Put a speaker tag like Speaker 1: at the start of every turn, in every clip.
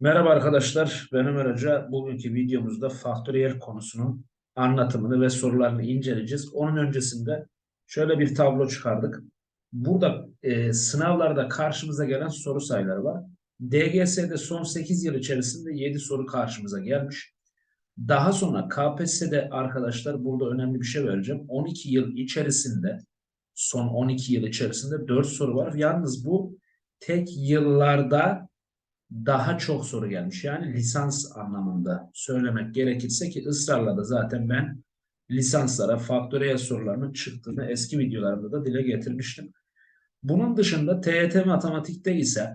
Speaker 1: Merhaba arkadaşlar, ben Ömer Hoca. Bugünkü videomuzda faktöriyel konusunun anlatımını ve sorularını inceleyeceğiz. Onun öncesinde şöyle bir tablo çıkardık. Burada e, sınavlarda karşımıza gelen soru sayıları var. DGS'de son 8 yıl içerisinde 7 soru karşımıza gelmiş. Daha sonra KPSS'de arkadaşlar burada önemli bir şey vereceğim. 12 yıl içerisinde, son 12 yıl içerisinde 4 soru var. Yalnız bu tek yıllarda daha çok soru gelmiş. Yani lisans anlamında söylemek gerekirse ki ısrarla da zaten ben lisanslara faktöriyel sorularının çıktığını eski videolarımda da dile getirmiştim. Bunun dışında TYT matematikte ise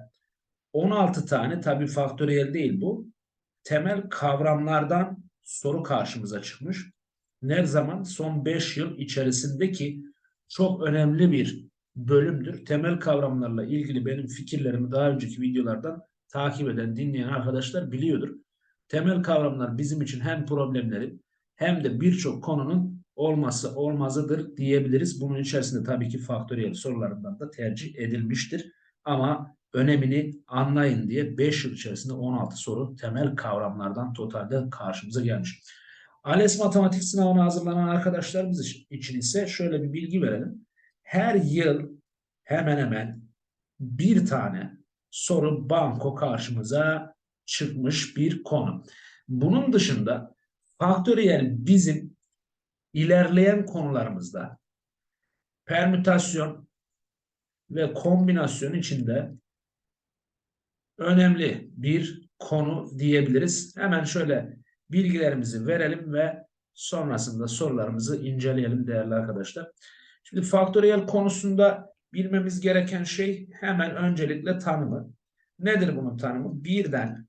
Speaker 1: 16 tane tabi faktöriyel değil bu. Temel kavramlardan soru karşımıza çıkmış. Ne zaman? Son 5 yıl içerisindeki çok önemli bir bölümdür. Temel kavramlarla ilgili benim fikirlerimi daha önceki videolardan takip eden, dinleyen arkadaşlar biliyordur. Temel kavramlar bizim için hem problemleri hem de birçok konunun olması olmazıdır diyebiliriz. Bunun içerisinde tabii ki faktöriyel sorularından da tercih edilmiştir. Ama önemini anlayın diye 5 yıl içerisinde 16 soru temel kavramlardan totalde karşımıza gelmiş. ALES matematik sınavına hazırlanan arkadaşlarımız için ise şöyle bir bilgi verelim. Her yıl hemen hemen bir tane soru banko karşımıza çıkmış bir konu. Bunun dışında faktöriyel bizim ilerleyen konularımızda permütasyon ve kombinasyon içinde önemli bir konu diyebiliriz. Hemen şöyle bilgilerimizi verelim ve sonrasında sorularımızı inceleyelim değerli arkadaşlar. Şimdi faktöriyel konusunda bilmemiz gereken şey hemen öncelikle tanımı. Nedir bunun tanımı? Birden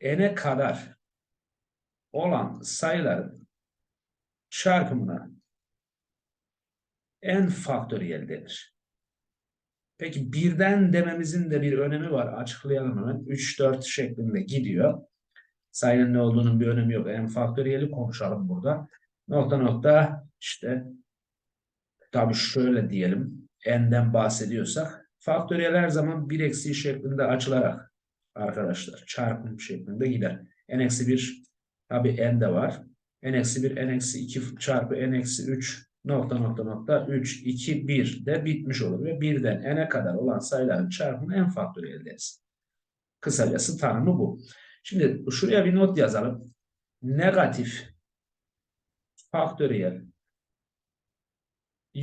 Speaker 1: n'e kadar olan sayıların çarpımına n faktöriyel denir. Peki birden dememizin de bir önemi var. Açıklayalım hemen. 3, 4 şeklinde gidiyor. Sayının ne olduğunun bir önemi yok. n faktöriyeli konuşalım burada. Nokta nokta işte tabii şöyle diyelim n'den bahsediyorsak faktöriyel her zaman 1 eksi şeklinde açılarak arkadaşlar çarpım şeklinde gider. n eksi 1 tabi n de var. n eksi 1 n eksi 2 çarpı n eksi 3 nokta nokta nokta 3 2 1 de bitmiş olur ve birden n'e kadar olan sayıların çarpımı n faktöriyel deriz. Kısacası tanımı bu. Şimdi şuraya bir not yazalım. Negatif faktöriyel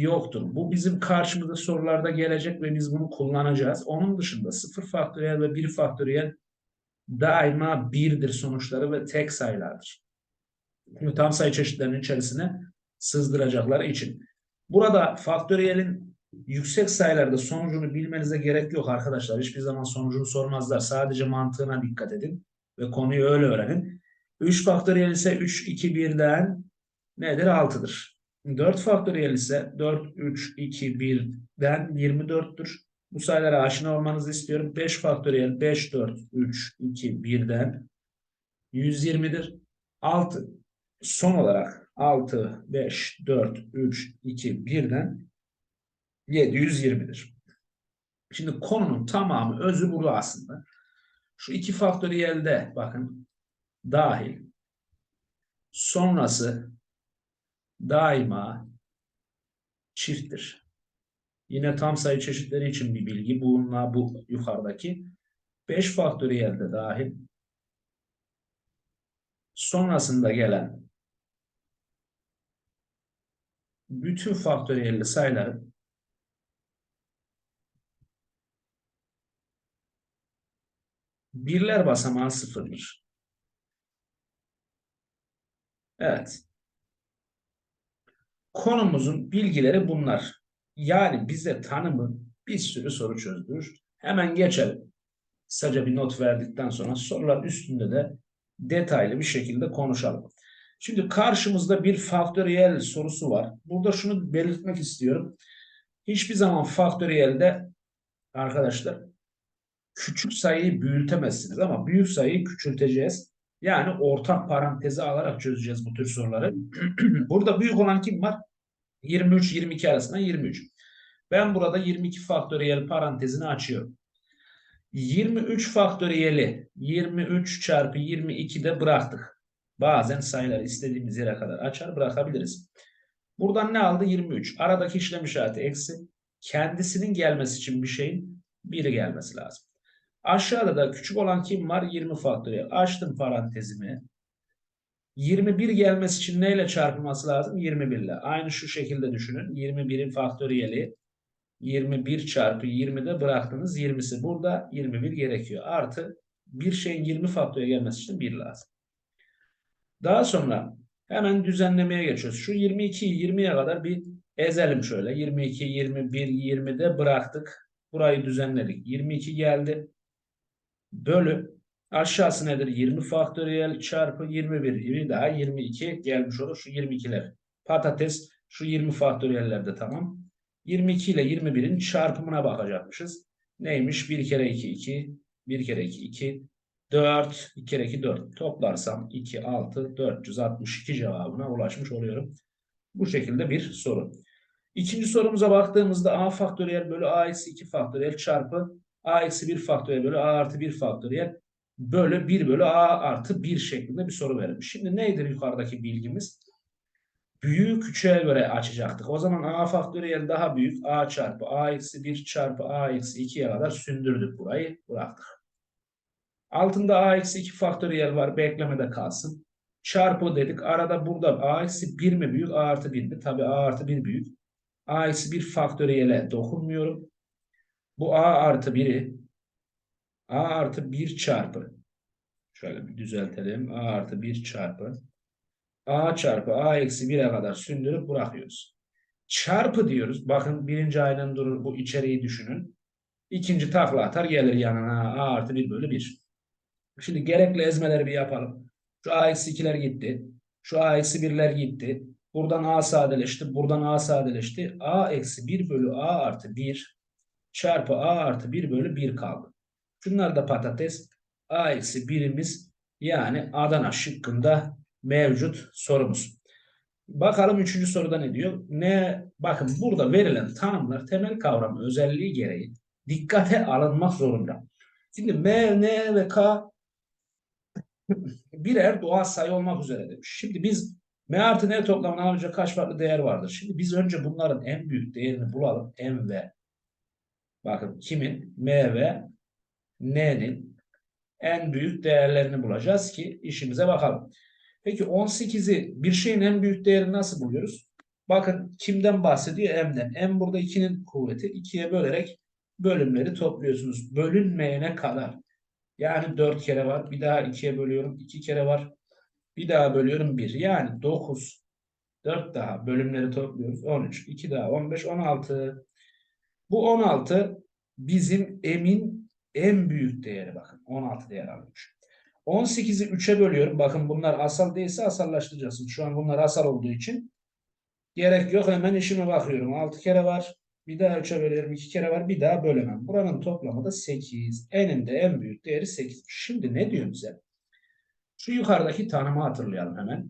Speaker 1: yoktur. Bu bizim karşımıza sorularda gelecek ve biz bunu kullanacağız. Onun dışında sıfır faktöriyel ve bir faktöriyel daima birdir sonuçları ve tek sayılardır. Şimdi tam sayı çeşitlerinin içerisine sızdıracakları için. Burada faktöriyelin yüksek sayılarda sonucunu bilmenize gerek yok arkadaşlar. Hiçbir zaman sonucunu sormazlar. Sadece mantığına dikkat edin ve konuyu öyle öğrenin. 3 faktöriyel ise 3, 2, 1'den nedir? 6'dır. 4 faktöriyel ise 4, 3, 2, 1'den 24'tür. Bu sayılara aşina olmanızı istiyorum. 5 faktöriyel 5, 4, 3, 2, 1'den 120'dir. 6 son olarak 6, 5, 4, 3, 2, 1'den 720'dir. Şimdi konunun tamamı özü burada aslında. Şu iki faktöriyelde bakın dahil sonrası daima çifttir. Yine tam sayı çeşitleri için bir bilgi. Bununla bu yukarıdaki 5 faktöriyel de dahil sonrasında gelen bütün faktöriyelli sayıların birler basamağı sıfırdır. Evet. Konumuzun bilgileri bunlar. Yani bize tanımı bir sürü soru çözdürür. Hemen geçelim. Kısaca bir not verdikten sonra sorular üstünde de detaylı bir şekilde konuşalım. Şimdi karşımızda bir faktöriyel sorusu var. Burada şunu belirtmek istiyorum. Hiçbir zaman faktöriyelde arkadaşlar küçük sayıyı büyütemezsiniz ama büyük sayıyı küçülteceğiz. Yani ortak parantezi alarak çözeceğiz bu tür soruları. Burada büyük olan kim var? 23-22 arasında 23. Ben burada 22 faktöriyel parantezini açıyorum. 23 faktöriyeli 23 çarpı 22 de bıraktık. Bazen sayıları istediğimiz yere kadar açar bırakabiliriz. Buradan ne aldı? 23. Aradaki işlem işareti eksi. Kendisinin gelmesi için bir şeyin 1'i gelmesi lazım. Aşağıda da küçük olan kim var? 20 faktöriyel. Açtım parantezimi. 21 gelmesi için neyle çarpılması lazım? 21 ile. Aynı şu şekilde düşünün. 21'in faktöriyeli 21 çarpı 20'de bıraktınız 20'si. Burada 21 gerekiyor. Artı bir şeyin 20 faktöre gelmesi için 1 lazım. Daha sonra hemen düzenlemeye geçiyoruz. Şu 22'yi 20'ye kadar bir ezelim şöyle. 22, 21, 20'de bıraktık. Burayı düzenledik. 22 geldi. Bölü aşağısı nedir? 20 faktöriyel çarpı 21. Bir daha 22 gelmiş olur. Şu 22'ler. Patates şu 20 faktöriyellerde tamam. 22 ile 21'in çarpımına bakacakmışız. Neymiş? 1 kere 2 2, 1 kere 2 2, 4, 2 kere 2 4. Toplarsam 2 6 462 cevabına ulaşmış oluyorum. Bu şekilde bir soru. İkinci sorumuza baktığımızda a faktöriyel bölü a eksi 2 faktöriyel çarpı a eksi 1 faktöriyel bölü a artı 1 faktöriyel bölü 1 bölü a artı 1 şeklinde bir soru verilmiş. Şimdi neydir yukarıdaki bilgimiz? Büyüğü küçüğe göre açacaktık. O zaman a faktöriyel daha büyük. a çarpı a eksi 1 çarpı a eksi 2'ye kadar sündürdük burayı. Bıraktık. Altında a eksi 2 faktöriyel var. Beklemede kalsın. Çarpı dedik. Arada burada a eksi 1 mi büyük? a artı 1 mi? Tabii a artı 1 büyük. a eksi 1 faktöriyele dokunmuyorum. Bu a artı 1'i a artı 1 çarpı şöyle bir düzeltelim. a artı 1 çarpı a çarpı a eksi 1'e kadar sündürüp bırakıyoruz. Çarpı diyoruz. Bakın birinci aynen durur. Bu içeriği düşünün. İkinci takla atar gelir yanına. a artı 1 bölü 1. Şimdi gerekli ezmeleri bir yapalım. Şu a eksi 2'ler gitti. Şu a eksi 1'ler gitti. Buradan a sadeleşti. Buradan a sadeleşti. a eksi 1 bölü a artı 1 çarpı a artı 1 bölü 1 kaldı. Şunlar da patates. a eksi 1'imiz yani Adana şıkkında mevcut sorumuz. Bakalım üçüncü soruda ne diyor? Ne? Bakın burada verilen tanımlar temel kavram özelliği gereği dikkate alınmak zorunda. Şimdi M, N ve K birer doğal sayı olmak üzere demiş. Şimdi biz M artı N toplamına alacak kaç farklı değer vardır? Şimdi biz önce bunların en büyük değerini bulalım. M ve bakın kimin? M ve N'nin en büyük değerlerini bulacağız ki işimize bakalım. Peki 18'i bir şeyin en büyük değerini nasıl buluyoruz? Bakın kimden bahsediyor? M'den. M burada 2'nin kuvveti. 2'ye bölerek bölümleri topluyorsunuz. Bölünmeyene kadar. Yani 4 kere var. Bir daha 2'ye bölüyorum. 2 kere var. Bir daha bölüyorum 1. Yani 9. 4 daha bölümleri topluyoruz. 13. 2 daha 15. 16. Bu 16 bizim M'in en büyük değeri bakın. 16 değer almış. 18'i 3'e bölüyorum. Bakın bunlar asal değilse asallaştıracaksın. Şu an bunlar asal olduğu için gerek yok. Hemen işime bakıyorum. 6 kere var. Bir daha 3'e bölüyorum. 2 kere var. Bir daha bölemem. Buranın toplamı da 8. Eninde en büyük değeri 8. Şimdi ne diyor bize? Şu yukarıdaki tanımı hatırlayalım hemen.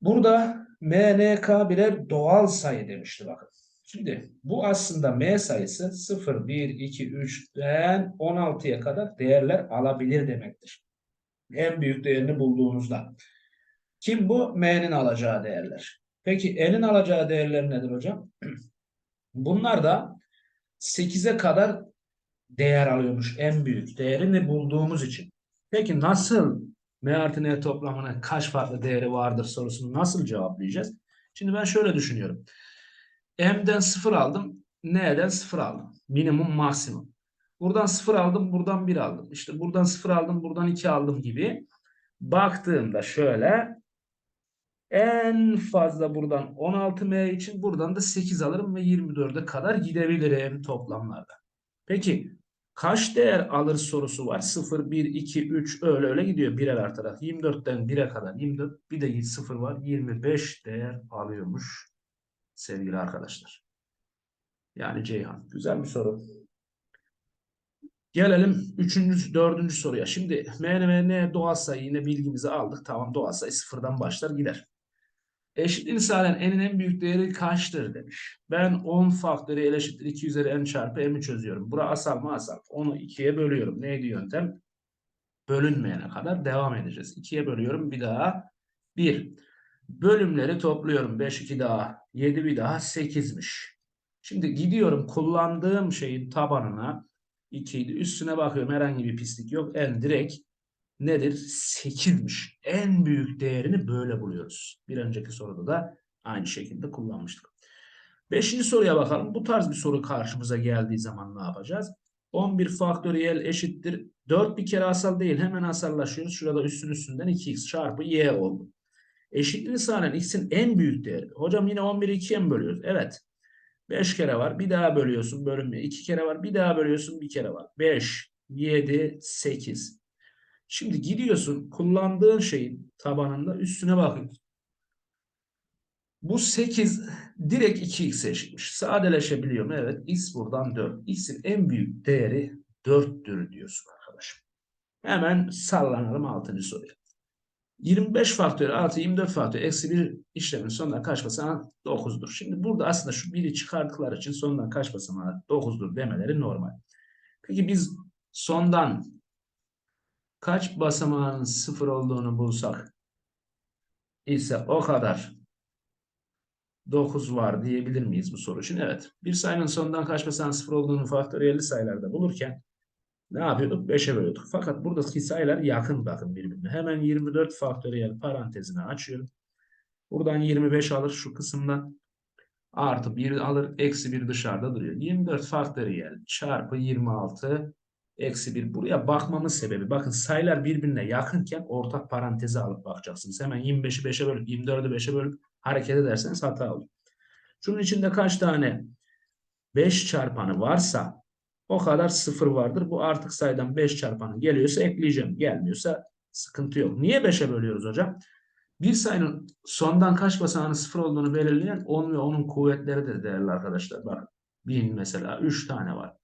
Speaker 1: Burada MNK birer doğal sayı demişti bakın. Şimdi bu aslında M sayısı 0, 1, 2, 3'ten 16'ya kadar değerler alabilir demektir. En büyük değerini bulduğunuzda. Kim bu? M'nin alacağı değerler. Peki N'in alacağı değerler nedir hocam? Bunlar da 8'e kadar değer alıyormuş en büyük değerini bulduğumuz için. Peki nasıl M artı N toplamının kaç farklı değeri vardır sorusunu nasıl cevaplayacağız? Şimdi ben şöyle düşünüyorum. M'den 0 aldım. N'den 0 aldım. Minimum maksimum. Buradan 0 aldım. Buradan 1 aldım. İşte buradan 0 aldım. Buradan 2 aldım gibi. Baktığımda şöyle en fazla buradan 16M için buradan da 8 alırım ve 24'e kadar gidebilirim toplamlarda. Peki kaç değer alır sorusu var. 0, 1, 2, 3 öyle öyle gidiyor birer artarak. 24'ten 1'e kadar 24 bir de 0 var. 25 değer alıyormuş sevgili arkadaşlar. Yani Ceyhan. Güzel bir soru. Gelelim üçüncü, dördüncü soruya. Şimdi M, M, N doğal sayı yine bilgimizi aldık. Tamam doğal sayı sıfırdan başlar gider. Eşitliğini sağlayan n'in en büyük değeri kaçtır demiş. Ben 10 faktöriyel eşittir 2 üzeri n çarpı m'i çözüyorum. Bura asal mı asal. Onu 2'ye bölüyorum. Neydi yöntem? Bölünmeyene kadar devam edeceğiz. 2'ye bölüyorum bir daha. 1. Bölümleri topluyorum. 5 2 daha. 7 bir daha 8'miş. Şimdi gidiyorum kullandığım şeyin tabanına 2 idi. Üstüne bakıyorum herhangi bir pislik yok. En direkt nedir? 8'miş. En büyük değerini böyle buluyoruz. Bir önceki soruda da aynı şekilde kullanmıştık. Beşinci soruya bakalım. Bu tarz bir soru karşımıza geldiği zaman ne yapacağız? 11 faktöriyel eşittir. 4 bir kere asal değil. Hemen asallaşıyoruz. Şurada üstün üstünden 2x çarpı y oldu. Eşitliğini sağlayan x'in en büyük değeri. Hocam yine 11'i 2'ye mi bölüyoruz? Evet. 5 kere var. Bir daha bölüyorsun. Bölünmüyor. 2 kere var. Bir daha bölüyorsun. Bir kere var. 5, 7, 8. Şimdi gidiyorsun kullandığın şeyin tabanında üstüne bakıyorsun. Bu 8 direkt 2x eşitmiş. Sadeleşebiliyor mu? Evet. X buradan 4. X'in en büyük değeri 4'tür diyorsun arkadaşım. Hemen sallanalım 6. soruya. 25 faktöriyel artı 24 faktöriyel eksi 1 işlemin sonuna kaç basamağı 9'dur. Şimdi burada aslında şu 1'i çıkardıkları için sondan kaç basamağı 9'dur demeleri normal. Peki biz sondan kaç basamağın 0 olduğunu bulsak ise o kadar 9 var diyebilir miyiz bu soru için? Evet. Bir sayının sondan kaç basamağı 0 olduğunu faktöriyelli sayılarda bulurken ne yapıyorduk? 5'e bölüyorduk. Fakat buradaki sayılar yakın bakın birbirine. Hemen 24 faktöriyel parantezini açıyorum. Buradan 25 alır şu kısımdan. Artı 1 alır. Eksi 1 dışarıda duruyor. 24 faktöriyel çarpı 26 eksi 1. Buraya bakmamın sebebi. Bakın sayılar birbirine yakınken ortak parantezi alıp bakacaksınız. Hemen 25'i 5'e bölüp 24'ü 5'e bölüp hareket ederseniz hata olur. Şunun içinde kaç tane 5 çarpanı varsa o kadar sıfır vardır. Bu artık sayıdan 5 çarpanı geliyorsa ekleyeceğim. Gelmiyorsa sıkıntı yok. Niye 5'e bölüyoruz hocam? Bir sayının sondan kaç basamağının sıfır olduğunu belirleyen 10 ve onun kuvvetleri de değerli arkadaşlar. Bakın 1000 mesela 3 tane var.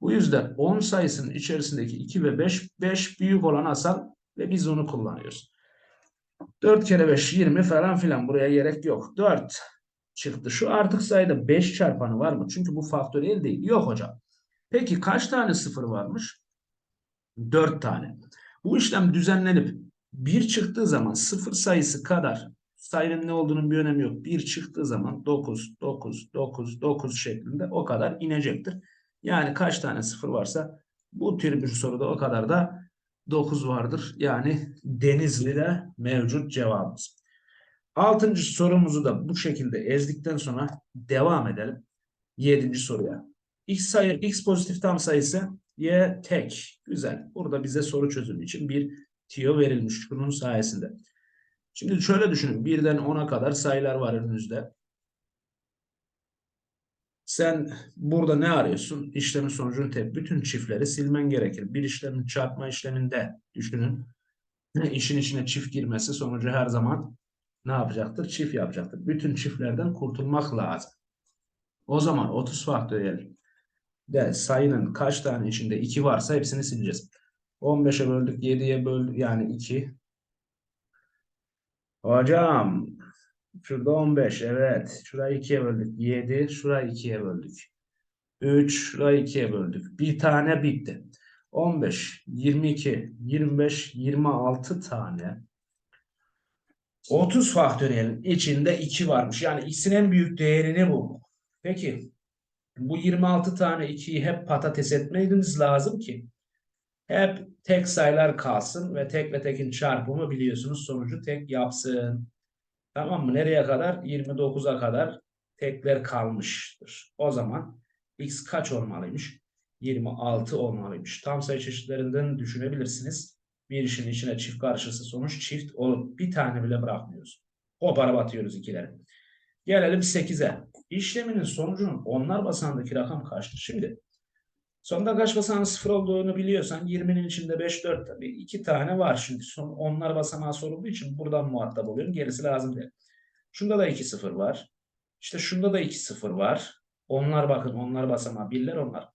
Speaker 1: Bu yüzden 10 sayısının içerisindeki 2 ve 5, 5 büyük olan asal ve biz onu kullanıyoruz. 4 kere 5 20 falan filan buraya gerek yok. 4 çıktı. Şu artık sayıda 5 çarpanı var mı? Çünkü bu faktöriyel değil. Yok hocam. Peki kaç tane sıfır varmış? 4 tane. Bu işlem düzenlenip 1 çıktığı zaman sıfır sayısı kadar sayının ne olduğunun bir önemi yok. 1 çıktığı zaman 9, 9, 9, 9 şeklinde o kadar inecektir. Yani kaç tane sıfır varsa bu tür bir soruda o kadar da 9 vardır. Yani Denizli'de mevcut cevabımız. Altıncı sorumuzu da bu şekilde ezdikten sonra devam edelim. Yedinci soruya. X sayı, X pozitif tam sayısı Y tek. Güzel. Burada bize soru çözümü için bir tiyo verilmiş bunun sayesinde. Şimdi şöyle düşünün. Birden 10'a kadar sayılar var önünüzde. Sen burada ne arıyorsun? İşlemin sonucunu tep. Bütün çiftleri silmen gerekir. Bir işlemin çarpma işleminde düşünün. İşin içine çift girmesi sonucu her zaman ne yapacaktır? Çift yapacaktır. Bütün çiftlerden kurtulmak lazım. O zaman 30 faktöriyel de sayının kaç tane içinde 2 varsa hepsini sileceğiz. 15'e böldük 7'ye böldük yani 2. Hocam şurada 15 evet. Şurayı 2'ye böldük 7. Şurayı 2'ye böldük. 3 şurayı 2'ye böldük. Bir tane bitti. 15, 22, 25, 26 tane 30 faktöriyelin içinde 2 varmış. Yani x'in en büyük değerini bulduk. Peki bu 26 tane 2'yi hep patates etmeniz lazım ki hep tek sayılar kalsın ve tek ve tekin çarpımı biliyorsunuz sonucu tek yapsın. Tamam mı? Nereye kadar? 29'a kadar tekler kalmıştır. O zaman x kaç olmalıymış? 26 olmalıymış. Tam sayı çeşitlerinden düşünebilirsiniz. Bir işin içine çift karşısı sonuç çift olup bir tane bile bırakmıyoruz. Kopara batıyoruz ikileri. Gelelim 8'e. İşleminin sonucunun onlar basamağındaki rakam kaçtır? Şimdi sonunda kaç basamağın sıfır olduğunu biliyorsan 20'nin içinde 5, 4 tabii. 2 tane var şimdi. Son, onlar basamağı sorulduğu için buradan muhatap oluyorum. Gerisi lazım değil. Şunda da 2 sıfır var. İşte şunda da 2 sıfır var. Onlar bakın onlar basamağı birler onlar.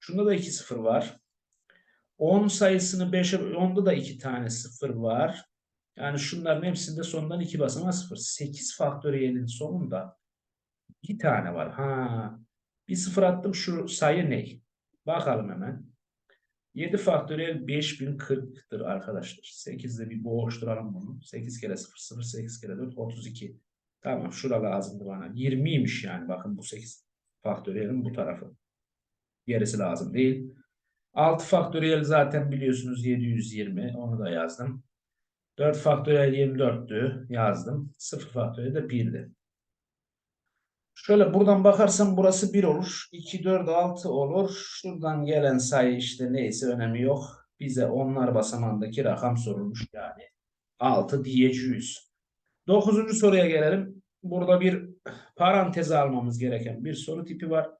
Speaker 1: Şunda da 2 sıfır var. 10 sayısını 5'e 10'da da 2 tane sıfır var. Yani şunların hepsinde sondan 2 basamağı 0. 8 faktöriyelin sonunda bir tane var. Ha. Bir sıfır attım şu sayı ne? Bakalım hemen. 7 faktöriyel 5040'tır arkadaşlar. 8'de bir boğuşturalım bunu. 8 kere 0 0 8 kere 4 32. Tamam şura lazımdı bana. 20'ymiş yani bakın bu 8 faktöriyelin bu tarafı. Gerisi lazım değil. 6 faktöriyel zaten biliyorsunuz 720. Onu da yazdım. 4 faktöriyel 24'tü. Yazdım. 0 faktöriyel de 1'di. Şöyle buradan bakarsam burası 1 olur. 2, 4, 6 olur. Şuradan gelen sayı işte neyse önemi yok. Bize onlar basamandaki rakam sorulmuş yani. 6 diyeceğiz. Dokuzuncu soruya gelelim. Burada bir parantez almamız gereken bir soru tipi var.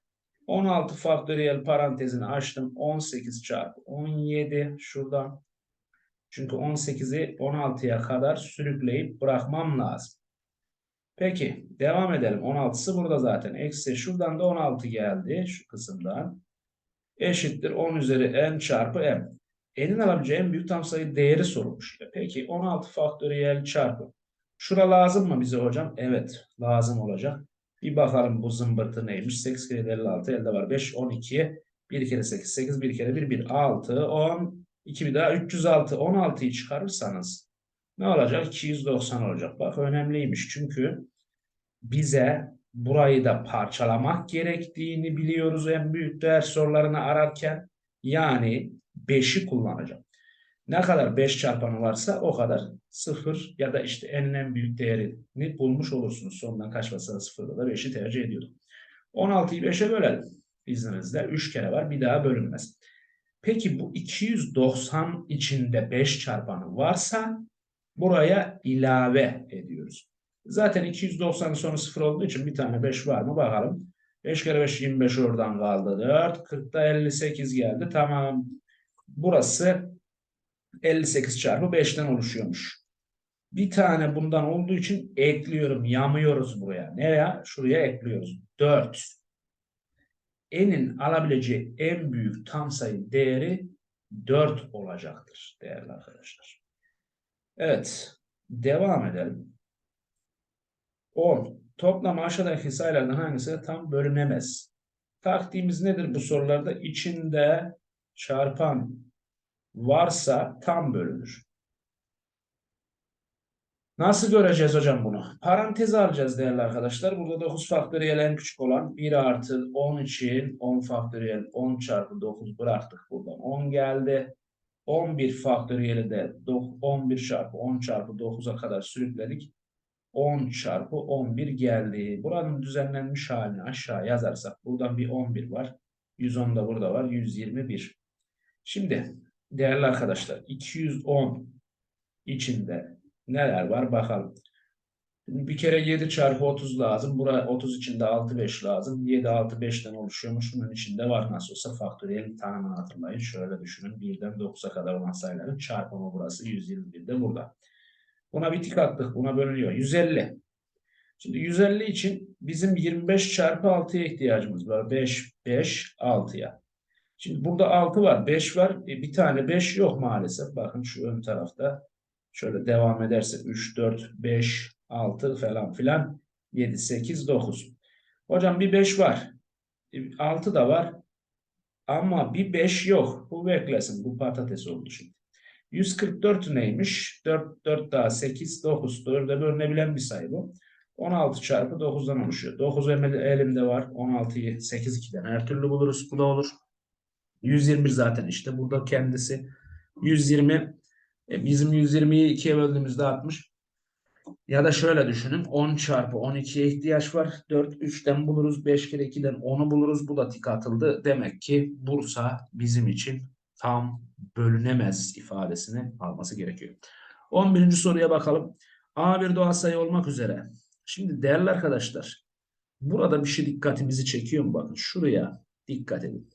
Speaker 1: 16 faktöriyel parantezini açtım. 18 çarpı 17 şuradan. Çünkü 18'i 16'ya kadar sürükleyip bırakmam lazım. Peki devam edelim. 16'sı burada zaten. Eksi şuradan da 16 geldi şu kısımdan. Eşittir 10 üzeri n çarpı m. N'in alabileceği en büyük tam sayı değeri sorulmuş. Peki 16 faktöriyel çarpı. Şura lazım mı bize hocam? Evet lazım olacak. Bir bakalım bu zımbırtı neymiş? 8 kere 56 elde var. 5, 12. 1 kere 8, 8, 1 kere 1, 1, 6, 10, 2 bir daha 306. 16'yı çıkarırsanız ne olacak? 290 olacak. Bak önemliymiş. Çünkü bize burayı da parçalamak gerektiğini biliyoruz en büyük değer sorularını ararken. Yani 5'i kullanacağım. Ne kadar 5 çarpanı varsa o kadar 0 ya da işte en en büyük değerini bulmuş olursunuz. Sondan kaç varsa 0'da da 5'i tercih ediyordum. 16'yı 5'e bölelim. İzninizle 3 kere var bir daha bölünmez. Peki bu 290 içinde 5 çarpanı varsa buraya ilave ediyoruz. Zaten 290'ın sonu 0 olduğu için bir tane 5 var mı bakalım. 5 kere 5 25 oradan kaldı. 4 40'da 58 geldi. Tamam. Burası 58 çarpı 5'ten oluşuyormuş. Bir tane bundan olduğu için ekliyorum. Yamıyoruz buraya. Nereye? Şuraya ekliyoruz. 4. N'in alabileceği en büyük tam sayı değeri 4 olacaktır değerli arkadaşlar. Evet. Devam edelim. 10. Toplam aşağıdaki sayılardan hangisi tam bölünemez? Taktiğimiz nedir bu sorularda? İçinde çarpan varsa tam bölünür. Nasıl göreceğiz hocam bunu? Parantez alacağız değerli arkadaşlar. Burada 9 faktöriyel en küçük olan 1 artı 10 için 10 faktöriyel 10 çarpı 9 bıraktık buradan. 10 geldi. 11 faktöriyeli de 11 çarpı 10 çarpı 9'a kadar sürükledik. 10 çarpı 11 geldi. Buranın düzenlenmiş halini aşağı yazarsak buradan bir 11 var. 110 da burada var. 121. Şimdi değerli arkadaşlar 210 içinde neler var bakalım. Bir kere 7 çarpı 30 lazım. Buraya 30 içinde 6 5 lazım. 7 6 5'ten oluşuyormuş. Bunun içinde var nasıl olsa faktöriyel tanımını hatırlayın. Şöyle düşünün. 1'den 9'a kadar olan sayıların çarpımı burası. 121 de burada. Buna bir tik attık. Buna bölünüyor. 150. Şimdi 150 için bizim 25 çarpı 6'ya ihtiyacımız var. 5, 5, 6'ya. Şimdi burada 6 var, 5 var. E, bir tane 5 yok maalesef. Bakın şu ön tarafta. Şöyle devam ederse 3, 4, 5, 6 falan filan. 7, 8, 9. Hocam bir 5 var. 6 e, da var. Ama bir 5 yok. Bu beklesin. Bu patates oldu şimdi. 144 neymiş? 4, 4 daha 8, 9. 4'e bölünebilen bir sayı bu. 16 çarpı 9'dan oluşuyor. 9 elimde var. 16'yı 8, 2'den her türlü buluruz. Bu da olur. 121 zaten işte. Burada kendisi 120 e, bizim 120'yi 2'ye böldüğümüzde 60. Ya da şöyle düşünün. 10 çarpı 12'ye ihtiyaç var. 4, 3'ten buluruz. 5 kere 2'den 10'u buluruz. Bu da tik atıldı. Demek ki Bursa bizim için tam bölünemez ifadesini alması gerekiyor. 11. soruya bakalım. A bir doğal sayı olmak üzere. Şimdi değerli arkadaşlar burada bir şey dikkatimizi çekiyor mu? Bakın şuraya dikkat edin.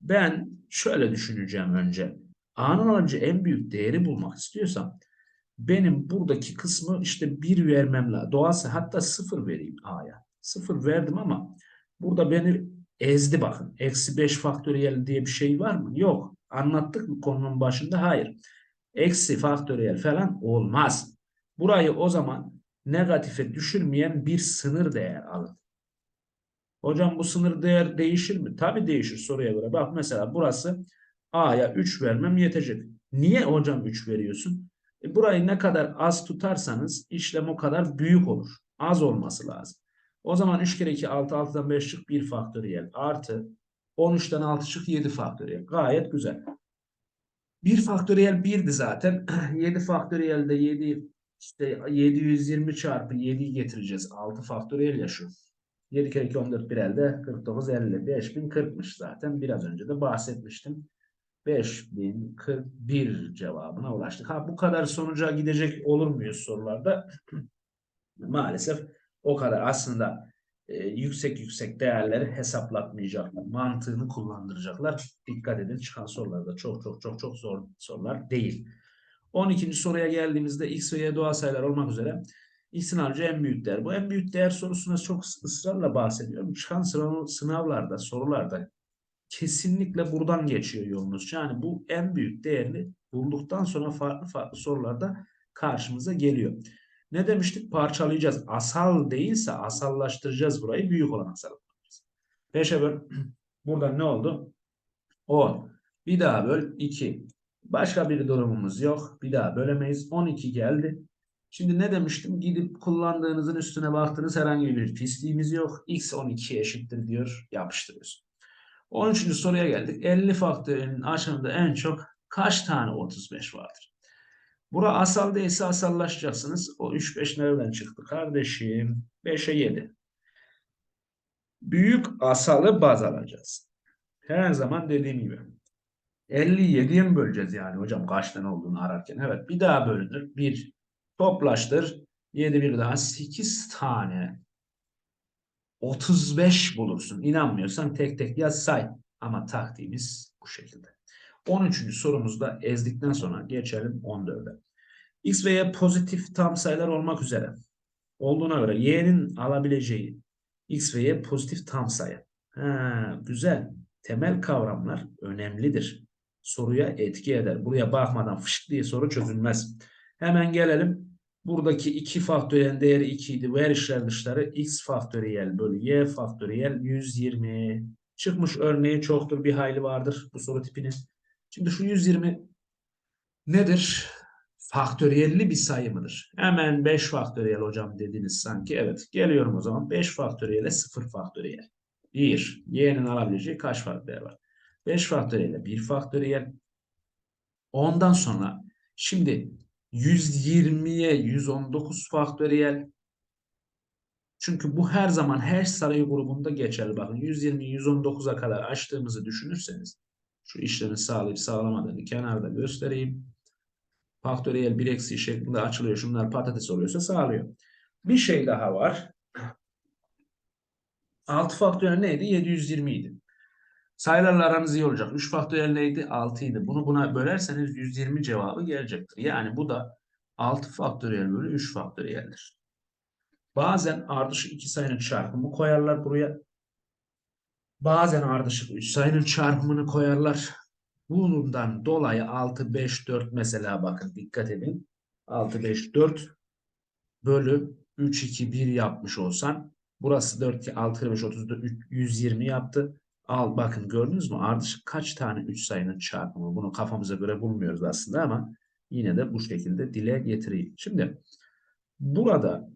Speaker 1: Ben şöyle düşüneceğim önce. A'nın önce en büyük değeri bulmak istiyorsam benim buradaki kısmı işte 1 vermem lazım. Doğalsa hatta 0 vereyim A'ya. 0 verdim ama burada beni ezdi bakın. Eksi 5 faktöriyel diye bir şey var mı? Yok. Anlattık mı konunun başında? Hayır. Eksi faktöriyel falan olmaz. Burayı o zaman negatife düşürmeyen bir sınır değer alın. Hocam bu sınır değer değişir mi? Tabii değişir soruya göre. Bak mesela burası A'ya 3 vermem yetecek. Niye hocam 3 veriyorsun? E burayı ne kadar az tutarsanız işlem o kadar büyük olur. Az olması lazım. O zaman 3 kere 2 6 6'dan 5 çık 1 faktöriyel artı 13'ten 6 çık 7 faktöriyel. Gayet güzel. 1 faktöriyel 1'di zaten. 7 faktöriyel de 7 işte 720 çarpı 7'yi getireceğiz. 6 faktöriyel ya şu. 7 kere 2 14 bir elde 49 50 5040'mış zaten. Biraz önce de bahsetmiştim. 5041 cevabına ulaştık. Ha bu kadar sonuca gidecek olur muyuz sorularda? Maalesef o kadar aslında e, yüksek yüksek değerleri hesaplatmayacaklar. Mantığını kullandıracaklar. Dikkat edin çıkan sorularda çok çok çok çok zor sorular değil. 12. soruya geldiğimizde x ve y doğal sayılar olmak üzere x'in harcı en büyük değer. Bu en büyük değer sorusuna çok ısrarla bahsediyorum. Çıkan sınavlarda, sorularda kesinlikle buradan geçiyor yolunuz. Yani bu en büyük değerini bulduktan sonra farklı farklı sorularda karşımıza geliyor. Ne demiştik? Parçalayacağız. Asal değilse asallaştıracağız burayı. Büyük olan asal. 5'e böl. Buradan ne oldu? 10. Bir daha böl 2. Başka bir durumumuz yok. Bir daha bölemeyiz. 12 geldi. Şimdi ne demiştim? Gidip kullandığınızın üstüne baktınız herhangi bir pisliğimiz yok. X 12 eşittir diyor. Yapıştırıyorsun. 13. soruya geldik. 50 faktörinin aşağında en çok kaç tane 35 vardır? Bura asal değilse asallaşacaksınız. O 3 5 nereden çıktı kardeşim? 5'e 7. Büyük asalı baz alacağız. Her zaman dediğim gibi. 50'yi 7'ye mi böleceğiz yani hocam kaç tane olduğunu ararken? Evet bir daha bölünür. 1 toplaştır. 7 bir daha 8 tane 35 bulursun. İnanmıyorsan tek tek yaz say. Ama taktiğimiz bu şekilde. 13. sorumuzda ezdikten sonra geçelim 14'e. X ve Y pozitif tam sayılar olmak üzere olduğuna göre Y'nin alabileceği X ve Y pozitif tam sayı. Ha, güzel. Temel kavramlar önemlidir. Soruya etki eder. Buraya bakmadan fışk diye soru çözülmez. Hemen gelelim Buradaki 2 faktöriyel değeri 2 idi. Ver işler dışları x faktöriyel bölü y faktöriyel 120. Çıkmış örneği çoktur bir hayli vardır bu soru tipinin. Şimdi şu 120 nedir? Faktöriyelli bir sayı mıdır? Hemen 5 faktöriyel hocam dediniz sanki. Evet geliyorum o zaman. 5 faktöriyele 0 faktöriyel. 1. Y'nin alabileceği kaç faktöriyel var? 5 faktöriyele 1 faktöriyel. Ondan sonra şimdi 120'ye 119 faktöriyel. Çünkü bu her zaman her sayı grubunda geçerli. Bakın 120 119'a kadar açtığımızı düşünürseniz şu işlemi sağlayıp sağlamadığını kenarda göstereyim. Faktöriyel bir eksi şeklinde açılıyor. Şunlar patates oluyorsa sağlıyor. Bir şey daha var. 6 faktöriyel neydi? 720 idi. Sayılarla aranız iyi olacak. 3 faktöriyel neydi? 6 idi. Bunu buna bölerseniz 120 cevabı gelecektir. Yani bu da 6 faktöriyel bölü 3 faktöriyeldir. Bazen ardışık iki sayının çarpımı koyarlar buraya. Bazen ardışık 3 sayının çarpımını koyarlar. Bundan dolayı 6, 5, 4 mesela bakın dikkat edin. 6, 5, 4 bölü 3, 2, 1 yapmış olsan burası 4, 6, 5, 34, 120 yaptı. Al bakın gördünüz mü? Ardışık kaç tane 3 sayının çarpımı? Bunu kafamıza göre bulmuyoruz aslında ama yine de bu şekilde dile getireyim. Şimdi burada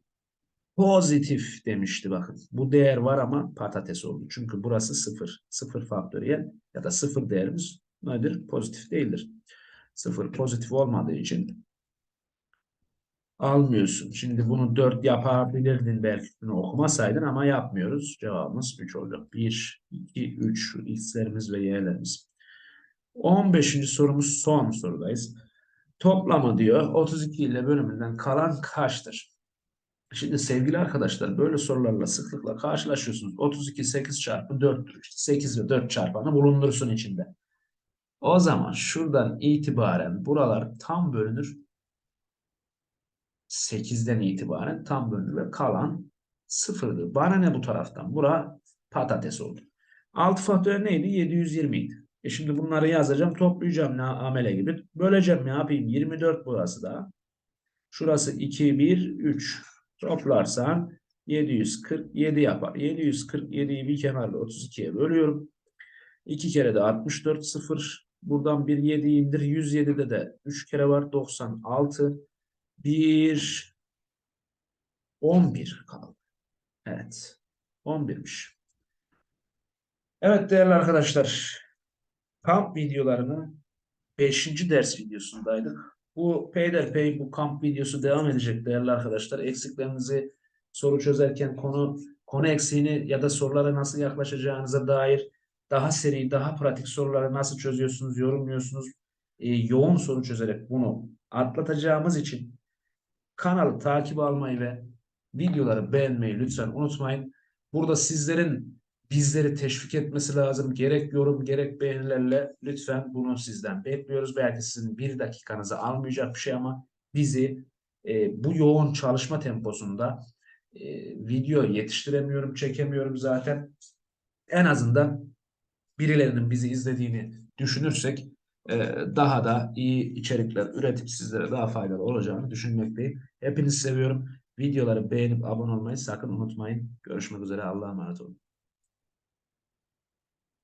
Speaker 1: pozitif demişti bakın. Bu değer var ama patates oldu. Çünkü burası sıfır. Sıfır faktöriyel ya da sıfır değerimiz nedir? Pozitif değildir. Sıfır pozitif olmadığı için almıyorsun. Şimdi bunu 4 yapabilirdin belki bunu okumasaydın ama yapmıyoruz. Cevabımız 3 olacak. 1, 2, 3 şu x'lerimiz ve y'lerimiz. 15. sorumuz son sorudayız. Toplamı diyor 32 ile bölümünden kalan kaçtır? Şimdi sevgili arkadaşlar böyle sorularla sıklıkla karşılaşıyorsunuz. 32 8 çarpı 4'tür. İşte 8 ve 4 çarpanı bulundursun içinde. O zaman şuradan itibaren buralar tam bölünür. 8'den itibaren tam bölünür ve kalan sıfırdır. Bana ne bu taraftan? Bura patates oldu. 6 faktör neydi? 720 idi. E şimdi bunları yazacağım, toplayacağım ne amele gibi. Böleceğim ne yapayım? 24 burası da. Şurası 2, 1, 3. Toplarsan 747 yapar. 747'yi bir kenarda 32'ye bölüyorum. 2 kere de 64 0. Buradan bir 7 indir. 107'de de 3 kere var. 96. 1 11 kaldı. Evet. 11'miş. Evet değerli arkadaşlar. Kamp videolarının 5. ders videosundaydık. Bu peyderpey bu kamp videosu devam edecek değerli arkadaşlar. Eksiklerinizi soru çözerken konu konu eksiğini ya da sorulara nasıl yaklaşacağınıza dair daha seri, daha pratik soruları nasıl çözüyorsunuz, yorumluyorsunuz. E, yoğun soru çözerek bunu atlatacağımız için kanalı takip almayı ve videoları beğenmeyi lütfen unutmayın. Burada sizlerin bizleri teşvik etmesi lazım. Gerek yorum gerek beğenilerle lütfen bunu sizden bekliyoruz. Belki sizin bir dakikanızı almayacak bir şey ama bizi e, bu yoğun çalışma temposunda e, video yetiştiremiyorum, çekemiyorum zaten. En azından birilerinin bizi izlediğini düşünürsek daha da iyi içerikler üretip sizlere daha faydalı olacağını düşünmekteyim. Hepinizi seviyorum. Videoları beğenip abone olmayı sakın unutmayın. Görüşmek üzere. Allah'a emanet olun.